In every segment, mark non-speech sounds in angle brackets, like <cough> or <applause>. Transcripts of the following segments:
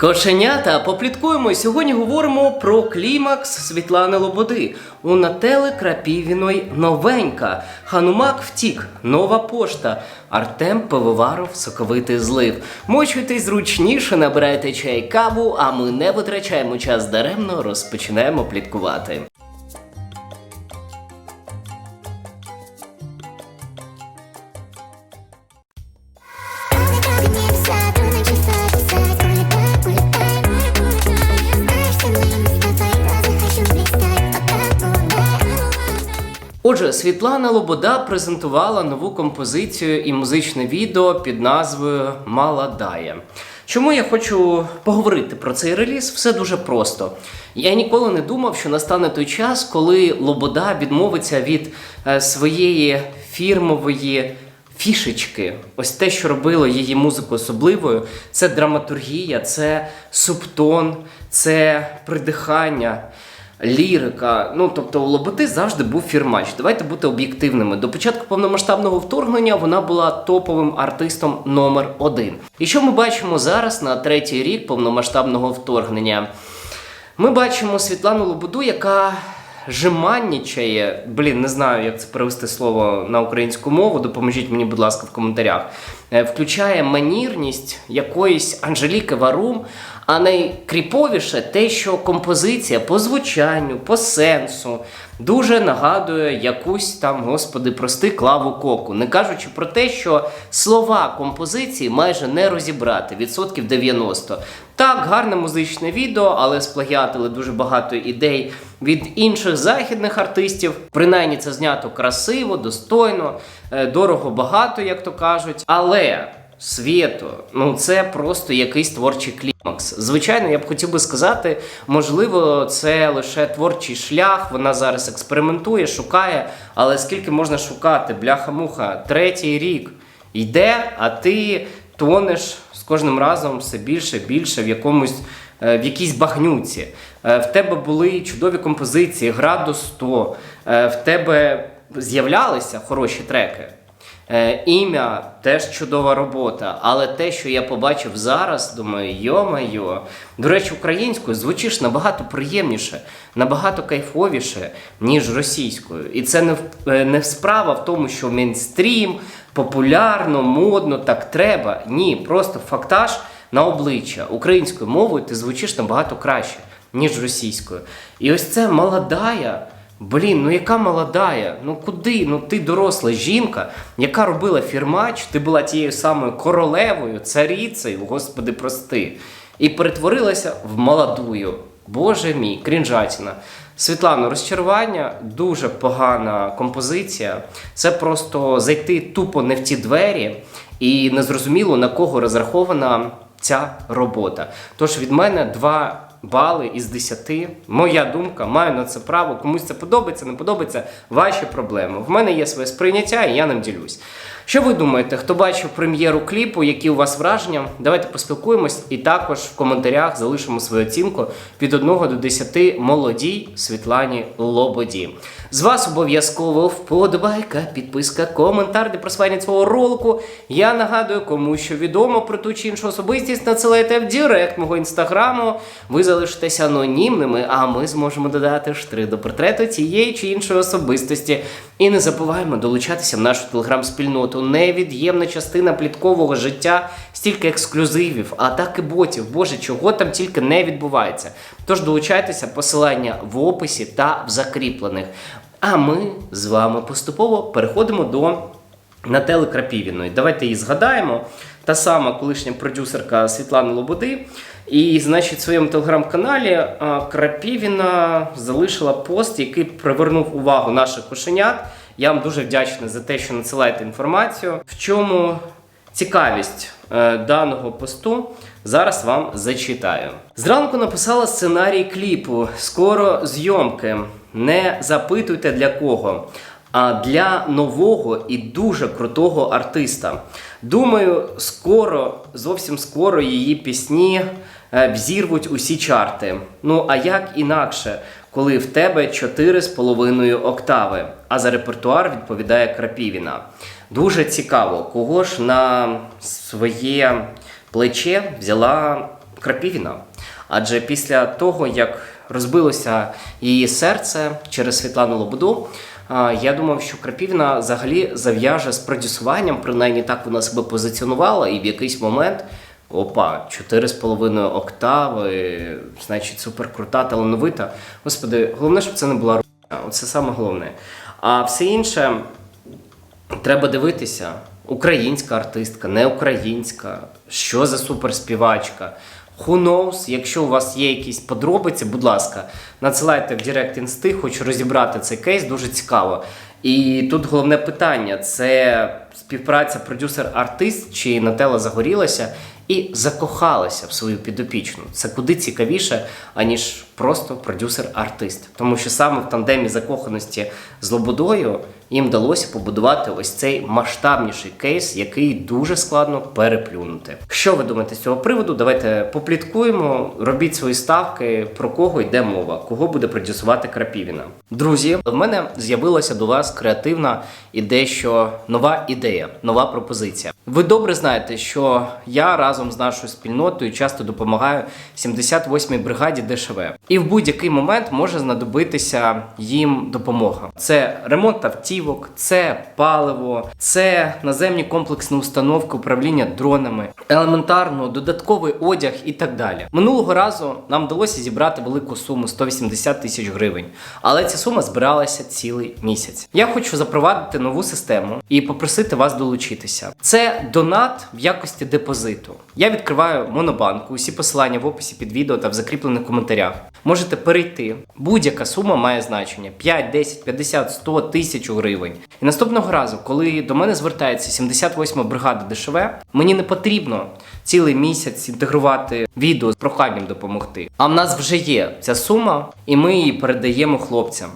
Кошенята, попліткуємо. Сьогодні говоримо про клімакс Світлани Лободи. У Нателе Крапівіної новенька. Ханумак втік, нова пошта. Артем Пивоваров, соковитий злив. Мочуйтесь зручніше, набирайте чай каву, а ми не витрачаємо час даремно, розпочинаємо пліткувати. Отже, Світлана Лобода презентувала нову композицію і музичне відео під назвою Маладая. Чому я хочу поговорити про цей реліз? Все дуже просто. Я ніколи не думав, що настане той час, коли Лобода відмовиться від е, своєї фірмової фішечки. Ось те, що робило її музику особливою, це драматургія, це субтон, це придихання лірика. Ну тобто у Лоботи завжди був фірмач. Давайте бути об'єктивними. До початку повномасштабного вторгнення вона була топовим артистом номер один. І що ми бачимо зараз на третій рік повномасштабного вторгнення? Ми бачимо Світлану Лободу, яка жеманнічає. Блін, не знаю, як це перевести слово на українську мову. Допоможіть мені, будь ласка, в коментарях. Е, Включає манірність якоїсь Анжеліки Варум, а найкріповіше те, що композиція по звучанню, по сенсу дуже нагадує якусь там, господи, прости, клаву коку. Не кажучи про те, що слова композиції майже не розібрати відсотків 90. Так, гарне музичне відео, але сплагіатили дуже багато ідей від інших західних артистів. Принаймні це знято красиво, достойно, е, дорого багато, як то кажуть. Але свято, ну це просто якийсь творчий клімакс. Звичайно, я б хотів би сказати, можливо, це лише творчий шлях. Вона зараз експериментує, шукає. Але скільки можна шукати? Бляха-муха, третій рік йде, а ти тонеш з кожним разом все більше більше в якомусь е, в якійсь багнюці. Е, В тебе були чудові композиції, гра до 100, е, в тебе з'являлися хороші треки. Е, Ім'я теж чудова робота, але те, що я побачив зараз, думаю, йо-майо. До речі, українською звучиш набагато приємніше, набагато кайфовіше, ніж російською. І це не, е, не справа в тому, що мейнстрім, популярно, модно, так треба. Ні, просто фактаж на обличчя. Українською мовою ти звучиш набагато краще, ніж російською. І ось це молодая. Блін, ну яка молодая? Ну куди? Ну ти доросла жінка, яка робила фірмач, ти була тією самою королевою, царіцею, господи, прости, і перетворилася в молодую. Боже мій, крінжатіна. Світлано, розчарування, дуже погана композиція. Це просто зайти тупо не в ті двері, і незрозуміло на кого розрахована ця робота. Тож від мене два бали із 10. Моя думка, маю на це право. Комусь це подобається, не подобається. Ваші проблеми. В мене є своє сприйняття, і я ним ділюсь. Що ви думаєте, хто бачив прем'єру кліпу, які у вас враження? Давайте поспілкуємось і також в коментарях залишимо свою оцінку від 1 до 10 молодій Світлані Лободі. З вас обов'язково вподобайка, підписка, коментар для просування цього ролику. Я нагадую, кому що відомо про ту чи іншу особистість, надсилайте в директ мого інстаграму. Ви залишитеся анонімними, а ми зможемо додати штрих до портрету тієї чи іншої особистості. І не забуваємо долучатися в нашу телеграм-спільноту. Невід'ємна частина пліткового життя, стільки ексклюзивів, атаки ботів. Боже, чого там тільки не відбувається. Тож долучайтеся, посилання в описі та в закріплених. А ми з вами поступово переходимо до Нателли Крапівіної. Давайте її згадаємо. Та сама колишня продюсерка Світлани Лободи. І, значить, в своєму телеграм-каналі Крапівіна залишила пост, який привернув увагу наших кошенят. Я вам дуже вдячний за те, що надсилаєте інформацію. В чому цікавість е, даного посту зараз вам зачитаю. Зранку написала сценарій кліпу. Скоро зйомки. Не запитуйте для кого. А для нового і дуже крутого артиста. Думаю, скоро, зовсім скоро її пісні е, взірвуть усі чарти. Ну а як інакше, коли в тебе 4,5 октави, а за репертуар відповідає Крапівіна. Дуже цікаво, кого ж на своє плече взяла Крапівіна. Адже після того, як розбилося її серце через Світлану Лободу, я думав, що Крапівіна взагалі зав'яже з продюсуванням, принаймні так вона себе позиціонувала, і в якийсь момент. Опа, 4,5 октави, значить, суперкрута, талановита. Господи, головне, щоб це не була руйня. Оце саме головне. А все інше треба дивитися. Українська артистка, не українська, що за суперспівачка. Who knows, якщо у вас є якісь подробиці, будь ласка, надсилайте в Директ Інсти, хочу розібрати цей кейс, дуже цікаво. І тут головне питання: це співпраця продюсер-артист, чи Нателла загорілася і закохалася в свою підопічну. Це куди цікавіше, аніж просто продюсер-артист. Тому що саме в тандемі закоханості з Лободою їм вдалося побудувати ось цей масштабніший кейс, який дуже складно переплюнути. Що ви думаєте з цього приводу? Давайте попліткуємо, робіть свої ставки, про кого йде мова, кого буде продюсувати Крапівіна. Друзі, в мене з'явилася до вас креативна і дещо нова ідея, нова пропозиція. Ви добре знаєте, що я разом з нашою спільнотою часто допомагаю 78-й бригаді ДШВ. І в будь-який момент може знадобитися їм допомога. Це ремонт автівок, це паливо, це наземні комплексні установки управління дронами, елементарно додатковий одяг і так далі. Минулого разу нам вдалося зібрати велику суму 180 тисяч гривень, але ця сума збиралася цілий місяць. Я хочу запровадити нову систему і попросити вас долучитися. Це донат в якості депозиту. Я відкриваю монобанку. Усі посилання в описі під відео та в закріплених коментарях. Можете перейти. Будь-яка сума має значення: 5, 10, 50, 100 тисяч гривень. І наступного разу, коли до мене звертається 78-ма бригада ДШВ, мені не потрібно цілий місяць інтегрувати відео з проханням допомогти. А в нас вже є ця сума, і ми її передаємо хлопцям.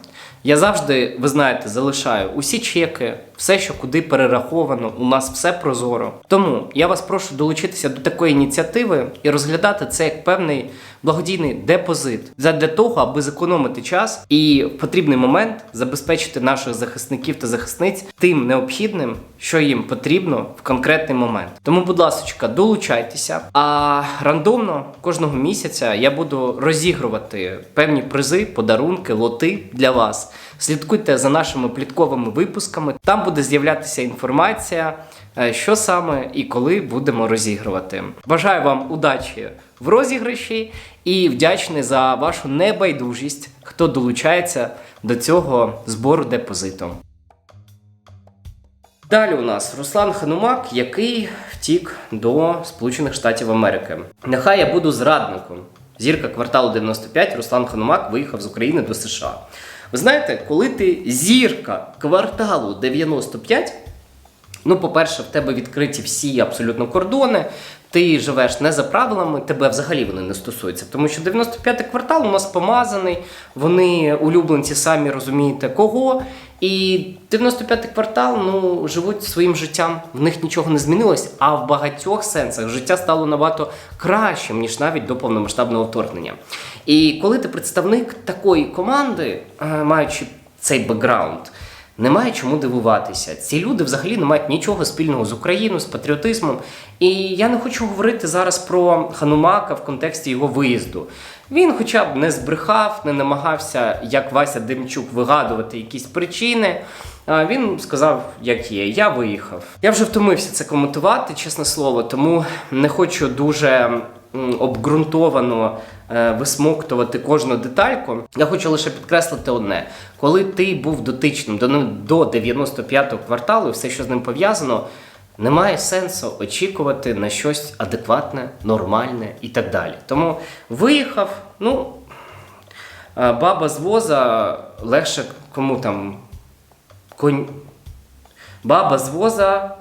Я завжди, ви знаєте, залишаю усі чеки, все, що куди перераховано, у нас все прозоро. Тому я вас прошу долучитися до такої ініціативи і розглядати це як певний благодійний депозит для того, аби зекономити час і в потрібний момент забезпечити наших захисників та захисниць тим необхідним, що їм потрібно в конкретний момент. Тому, будь ласка, долучайтеся. А рандомно кожного місяця я буду розігрувати певні призи, подарунки, лоти для вас. Слідкуйте за нашими плітковими випусками. Там буде з'являтися інформація, е, що саме і коли будемо розігрувати. Бажаю вам удачі в розіграші і вдячний за вашу небайдужість, хто долучається до цього збору депозиту. Далі у нас Руслан Ханумак, який втік до Сполучених Штатів Америки. Нехай я буду зрадником. Зірка кварталу 95 Руслан Ханумак виїхав з України до США. Ви знаєте, коли ти зірка кварталу 95, Ну, по-перше, в тебе відкриті всі абсолютно кордони. Ти живеш не за правилами, тебе взагалі вони не стосуються. Тому що 95-й квартал у нас помазаний, вони улюбленці самі розумієте кого. І 95-й квартал ну, живуть своїм життям, в них нічого не змінилось, а в багатьох сенсах життя стало набагато кращим, ніж навіть до повномасштабного вторгнення. І коли ти представник такої команди, е, маючи цей бекграунд, немає чому дивуватися. Ці люди взагалі не мають нічого спільного з Україною, з патріотизмом. І я не хочу говорити зараз про Ханумака в контексті його виїзду. Він хоча б не збрехав, не намагався, як Вася Демчук, вигадувати якісь причини. А Він сказав, як є, я виїхав. Я вже втомився це коментувати, чесне слово, тому не хочу дуже обґрунтовано е, висмоктувати кожну детальку. Я хочу лише підкреслити одне: коли ти був дотичним до, до 95-го кварталу, все, що з ним пов'язано, немає сенсу очікувати на щось адекватне, нормальне і так далі. Тому виїхав, ну. Баба з воза легше кому там конь. Баба з воза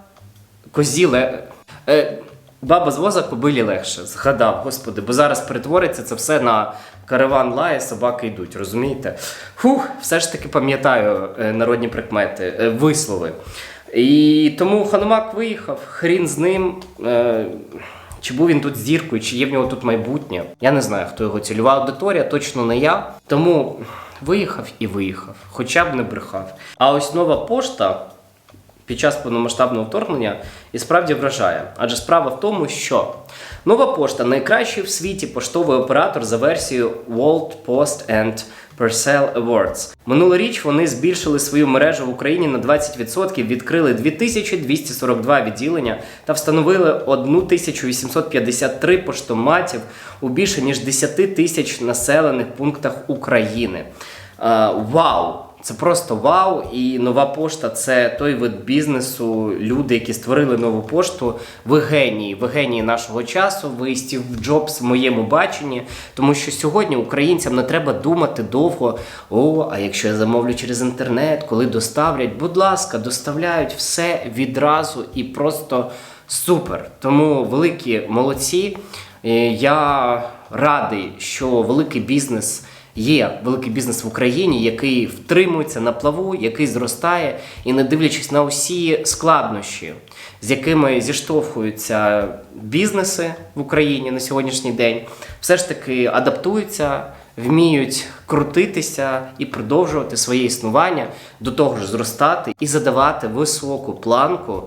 козі ле... е, Баба з воза кобилі легше. Згадав, господи, бо зараз перетвориться це все на караван лає, собаки йдуть, розумієте? Фух, все ж таки пам'ятаю е, народні прикмети, е, вислови. І тому Ханумак виїхав, хрін з ним. Е, чи був він тут зіркою, чи є в нього тут майбутнє? Я не знаю, хто його цільова аудиторія, точно не я. Тому виїхав і виїхав, хоча б не брехав. А ось нова пошта під час повномасштабного вторгнення і справді вражає. Адже справа в тому, що нова пошта найкращий в світі поштовий оператор за версією World Post and Parcel Awards. Минулоріч вони збільшили свою мережу в Україні на 20%, відкрили 2242 відділення та встановили 1853 поштоматів у більше ніж 10 тисяч населених пунктах України. Е, Вау! Це просто вау! І нова пошта це той вид бізнесу, люди, які створили нову пошту. Ви генії, ви генії нашого часу. Ви Стів Джобс в моєму баченні. Тому що сьогодні українцям не треба думати довго. О, а якщо я замовлю через інтернет, коли доставлять, будь ласка, доставляють все відразу і просто супер. Тому великі молодці. Е, Я радий, що великий бізнес. Є великий бізнес в Україні, який втримується на плаву, який зростає, і не дивлячись на усі складнощі, з якими зіштовхуються бізнеси в Україні на сьогоднішній день, все ж таки адаптуються, вміють крутитися і продовжувати своє існування, до того ж зростати і задавати високу планку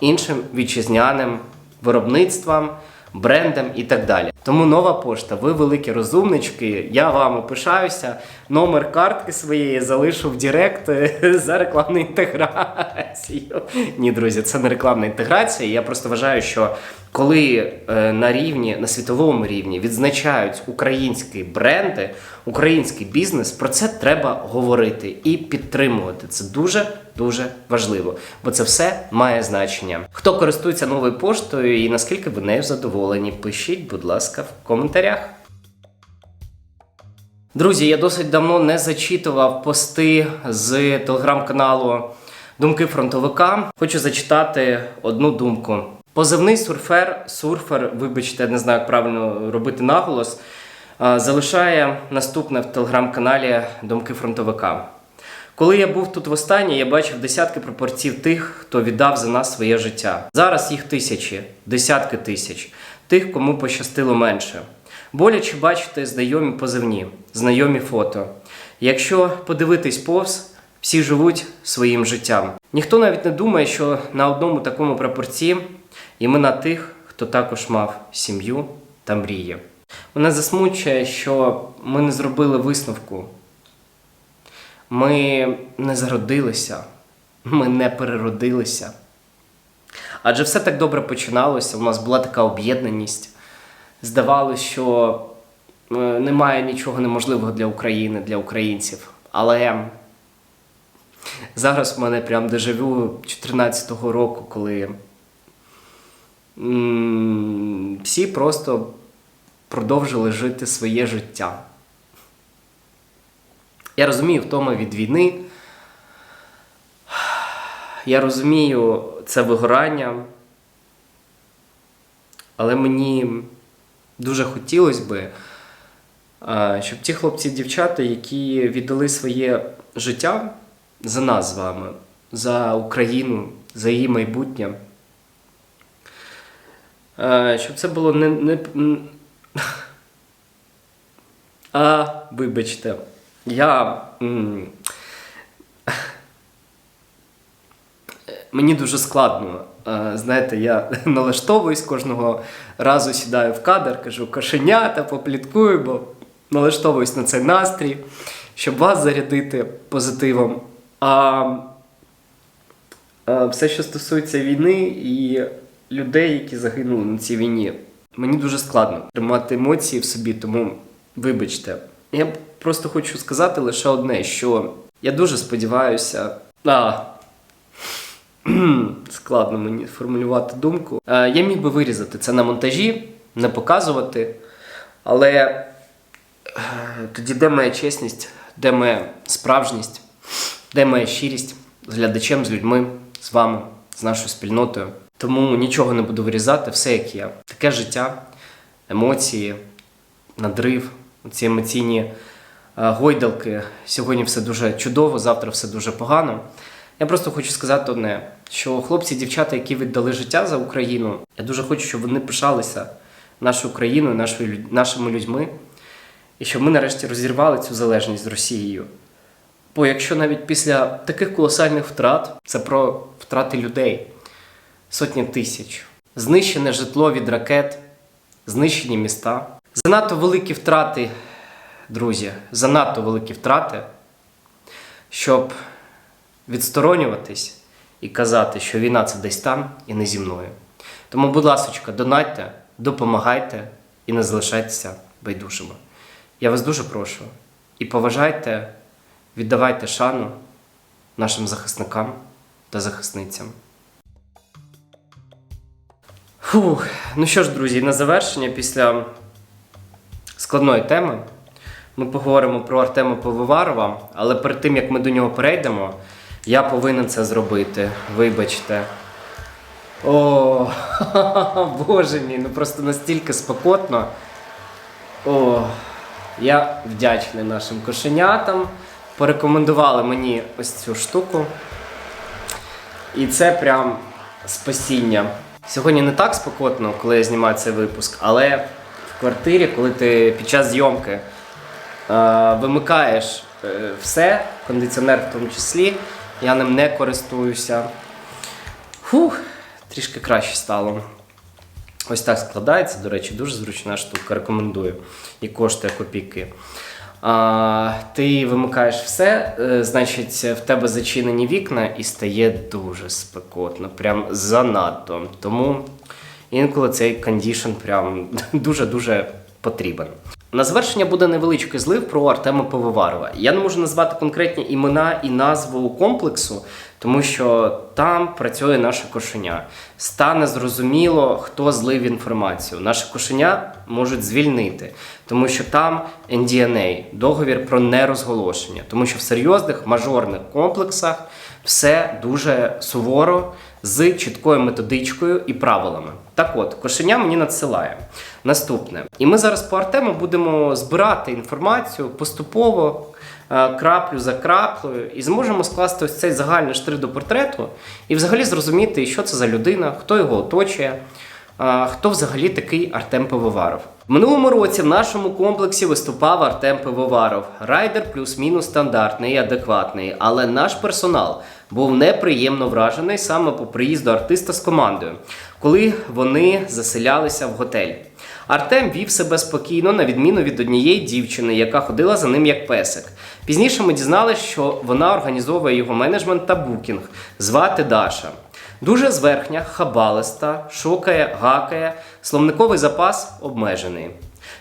іншим вітчизняним виробництвам, брендам і так далі. Тому нова пошта, ви великі розумнички. Я вами пишаюся. Номер картки своєї залишу в Директ <laughs> за рекламну інтеграцію. Ні, друзі, це не рекламна інтеграція. Я просто вважаю, що коли е, на рівні, на світовому рівні відзначають українські бренди, український бізнес, про це треба говорити і підтримувати. Це дуже дуже важливо, бо це все має значення. Хто користується новою поштою і наскільки ви нею задоволені? Пишіть, будь ласка, в коментарях. Друзі, я досить давно не зачитував пости з телеграм-каналу Думки фронтовика. Хочу зачитати одну думку. Позивний сурфер, сурфер, вибачте, не знаю, як правильно робити наголос, залишає наступне в телеграм-каналі Думки фронтовика. Коли я був тут востаннє, я бачив десятки пропорцій тих, хто віддав за нас своє життя. Зараз їх тисячі, десятки тисяч, тих, кому пощастило менше. Боляче бачити знайомі позивні, знайомі фото. Якщо подивитись повз, всі живуть своїм життям. Ніхто навіть не думає, що на одному такому прапорці імена тих, хто також мав сім'ю та мрії. Мене засмучує, що ми не зробили висновку. Ми не зародилися, ми не переродилися. Адже все так добре починалося, у нас була така об'єднаність. Здавалося, що е, немає нічого неможливого для України, для українців. Але зараз в мене прям дежавю 14-го року, коли всі просто продовжили жити своє життя. Я розумію втома від війни. Я розумію це вигорання. Але мені дуже хотілося би, щоб ті хлопці і дівчата, які віддали своє життя за нас з вами, за Україну, за її майбутнє, щоб це було не. не <laughs> а, вибачте, я. <laughs> Мені дуже складно. Е, Знаєте, я <laughs> налаштовуюсь кожного разу сідаю в кадр, кажу кошенята, попліткую, бо налаштовуюсь на цей настрій, щоб вас зарядити позитивом. А е, все, що стосується війни і людей, які загинули на цій війні, мені дуже складно тримати емоції в собі, тому вибачте. Я просто хочу сказати лише одне, що я дуже сподіваюся. А, <clears throat> Складно мені формулювати думку. Я міг би вирізати це на монтажі, не показувати. Але е, тоді де моя чесність, де моя справжність, де моя щирість з глядачем, з людьми, з вами, з нашою спільнотою. Тому нічого не буду вирізати, все як є. Таке життя, емоції, надрив, ці емоційні е, гойдалки. Сьогодні все дуже чудово, завтра все дуже погано. Я просто хочу сказати одне, що хлопці дівчата, які віддали життя за Україну, я дуже хочу, щоб вони пишалися нашою Україною, нашою, нашими людьми, і щоб ми нарешті розірвали цю залежність з Росією. Бо якщо навіть після таких колосальних втрат, це про втрати людей, сотні тисяч, знищене житло від ракет, знищені міста. Занадто великі втрати, друзі, занадто великі втрати, щоб відсторонюватись і казати, що війна це десь там і не зі мною. Тому, будь ласка, донатьте, допомагайте і не залишайтеся байдужими. Я вас дуже прошу. І поважайте, віддавайте шану нашим захисникам та захисницям. Фух. Ну що ж, друзі, на завершення після складної теми ми поговоримо про Артема Пивоварова, але перед тим як ми до нього перейдемо, я повинен це зробити. Вибачте. О, <laughs> боже мій, ну просто настільки спекотно. О, я вдячний нашим кошенятам. Порекомендували мені ось цю штуку. І це прям спасіння. Сьогодні не так спекотно, коли я знімаю цей випуск, але в квартирі, коли ти під час зйомки е, вимикаєш е, все, кондиціонер в тому числі, я ним не користуюся. Фух, трішки краще стало. Ось так складається, до речі, дуже зручна штука, рекомендую. І коштує копійки. А, ти вимикаєш все, е, значить, в тебе зачинені вікна і стає дуже спекотно, прям занадто. Тому інколи цей кондішн прям <laughs> дуже-дуже потрібен. На завершення буде невеличкий злив про Артема Пивоварова. Я не можу назвати конкретні імена і назву комплексу, тому що там працює наше кошеня. Стане зрозуміло, хто злив інформацію. Наше кошеня можуть звільнити, тому що там NDNA, договір про нерозголошення, тому що в серйозних мажорних комплексах все дуже суворо з чіткою методичкою і правилами. Так от, кошеня мені надсилає. Наступне. І ми зараз по Артему будемо збирати інформацію поступово, е, краплю за краплею, і зможемо скласти ось цей загальний штрих до портрету і взагалі зрозуміти, що це за людина, хто його оточує. Хто взагалі такий Артем Пивоваров? В минулому році в нашому комплексі виступав Артем Пивоваров. Райдер плюс-мінус стандартний і адекватний, але наш персонал був неприємно вражений саме по приїзду артиста з командою, коли вони заселялися в готель. Артем вів себе спокійно, на відміну від однієї дівчини, яка ходила за ним як песик. Пізніше ми дізналися, що вона організовує його менеджмент та букінг, звати Даша. Дуже зверхня, хабалиста, шокає, гакає, словниковий запас обмежений.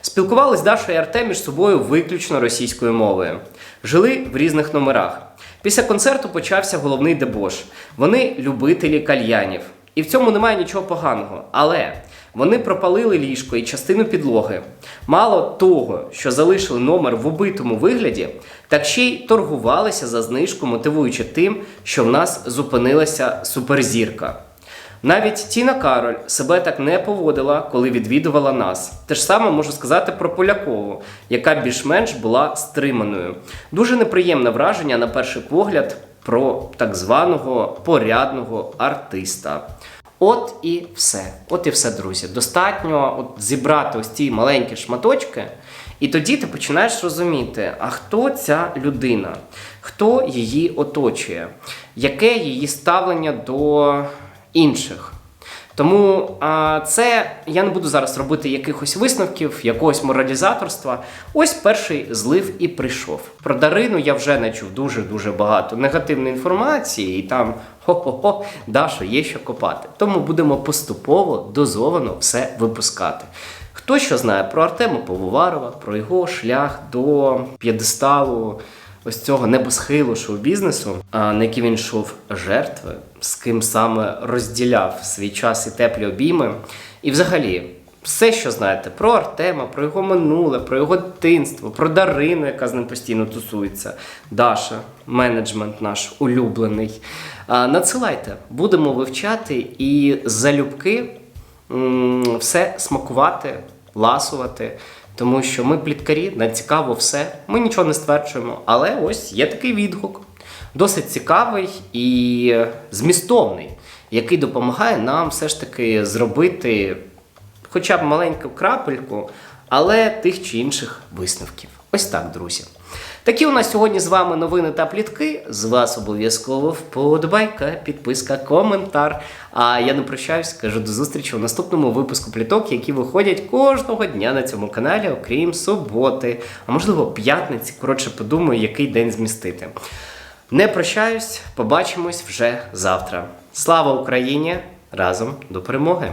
Спілкувались Даша і Артем між собою виключно російською мовою. Жили в різних номерах. Після концерту почався головний дебош. Вони любителі кальянів. І в цьому немає нічого поганого. Але вони пропалили ліжко і частину підлоги. Мало того, що залишили номер в убитому вигляді, так ще й торгувалися за знижку, мотивуючи тим, що в нас зупинилася суперзірка. Навіть Тіна Кароль себе так не поводила, коли відвідувала нас. Те ж саме можу сказати про Полякову, яка більш-менш була стриманою. Дуже неприємне враження на перший погляд про так званого порядного артиста. От і все. От і все, друзі. Достатньо от зібрати ось ці маленькі шматочки, і тоді ти починаєш розуміти, а хто ця людина, хто її оточує, яке її ставлення до інших. Тому а, це я не буду зараз робити якихось висновків, якогось моралізаторства. Ось перший злив і прийшов. Про Дарину я вже не чув дуже дуже багато негативної інформації, і там хо-хо-хо, Дашо, є що копати. Тому будемо поступово дозовано все випускати. Хто що знає про Артема Пивоварова, про його шлях до п'єдесталу ось цього небосхилу шоу-бізнесу, на який він йшов жертви, з ким саме розділяв свій час і теплі обійми. І взагалі, все, що знаєте про Артема, про його минуле, про його дитинство, про Дарину, яка з ним постійно тусується, Даша, менеджмент наш улюблений. Надсилайте, будемо вивчати і залюбки все смакувати, ласувати. Тому що ми пліткарі, нам цікаво все. Ми нічого не стверджуємо, але ось є такий відгук. Досить цікавий і змістовний, який допомагає нам все ж таки зробити хоча б маленьку крапельку, але тих чи інших висновків. Ось так, друзі. Такі у нас сьогодні з вами новини та плітки. З вас обов'язково вподобайка, підписка, коментар. А я не прощаюсь, кажу до зустрічі у наступному випуску пліток, які виходять кожного дня на цьому каналі, окрім суботи, а можливо п'ятниці. Коротше, подумаю, який день змістити. Не прощаюсь, побачимось вже завтра. Слава Україні! Разом до перемоги!